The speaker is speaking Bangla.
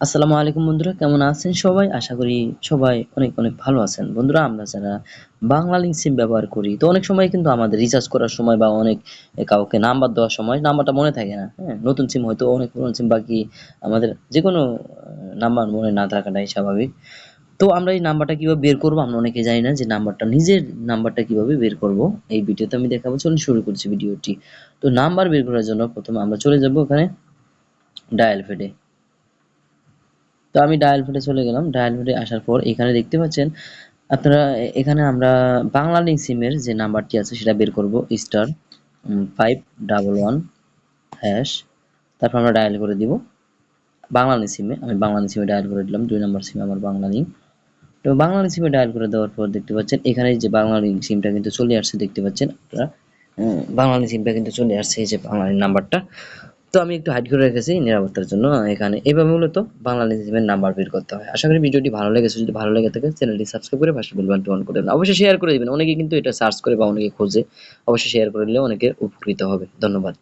আসসালামু আলাইকুম বন্ধুরা, কেমন আছেন সবাই? আশা করি সবাই অনেক অনেক ভালো আছেন। বন্ধুরা, আমরা যারা বাংলা লিঙ্ক সিম ব্যবহার করি, তো অনেক সময় কিন্তু আমাদের রিচার্জ করার সময় বা অনেক কাউকে নাম্বার দেওয়ার সময় নাম্বারটা মনে থাকে না হ্যাঁ? নতুন সিম হয়তো অনেক পুরনো সিম বাকি আমাদের যে কোনো নাম্বার মনে না থাকাটাই স্বাভাবিক। তো আমরা এই নাম্বারটা কীভাবে বের করব? আমরা অনেকে জানি না যে নাম্বারটা নিজের নাম্বারটা কীভাবে বের করব? এই ভিডিওতে আমি দেখাবো, চলুন শুরু করছি ভিডিওটি। তো নাম্বার বের করার জন্য প্রথমে আমরা চলে যাব ওখানে ডায়াল ফেডে তো আমি ডায়াল ফোডে চলে গেলাম। ডায়াল ফোডে আসার পর এখানে দেখতে পাচ্ছেন, আপনারা এখানে আমরা বাংলা লিঙ্ক সিমের যে নাম্বারটি আছে সেটা বের করব star five double one hash তারপর আমরা ডায়াল করে দিব। বাংলা লিঙ্ক সিমে আমি বাংলা লিঙ্ক সিমে ডায়াল করে দিলাম, দুই নম্বর সিমে আমার বাংলা লিঙ্ক তো বাংলা লিঙ্ক সিমে ডায়াল করে দেওয়ার পর দেখতে পাচ্ছেন, এখানে যে বাংলা লিঙ্ক সিমটা কিন্তু চলে আসছে, দেখতে পাচ্ছেন আপনারা বাংলা লিঙ্ক সিমটা কিন্তু চলে আসছে, এই যে বাংলা নাম্বারটা তো আমি একটু হাইড করে রেখেছি নিরাপত্তার জন্য এখানে। এইভাবে মূলত বাংলা লেজিমের নাম্বার বের করতে হয়। আশা করি ভিডিওটি ভালো লেগেছে। যদি ভালো লেগে থাকে চ্যানেলটি সাবস্ক্রাইব করে পাশে বেল বাটনটি অন করে দেবেন। অবশ্যই শেয়ার করে দেবেন। অনেকে কিন্তু এটা সার্চ করে বা অনেকে খোঁজে। অবশ্যই শেয়ার করে দিলে অনেকে উপকৃত হবে। ধন্যবাদ।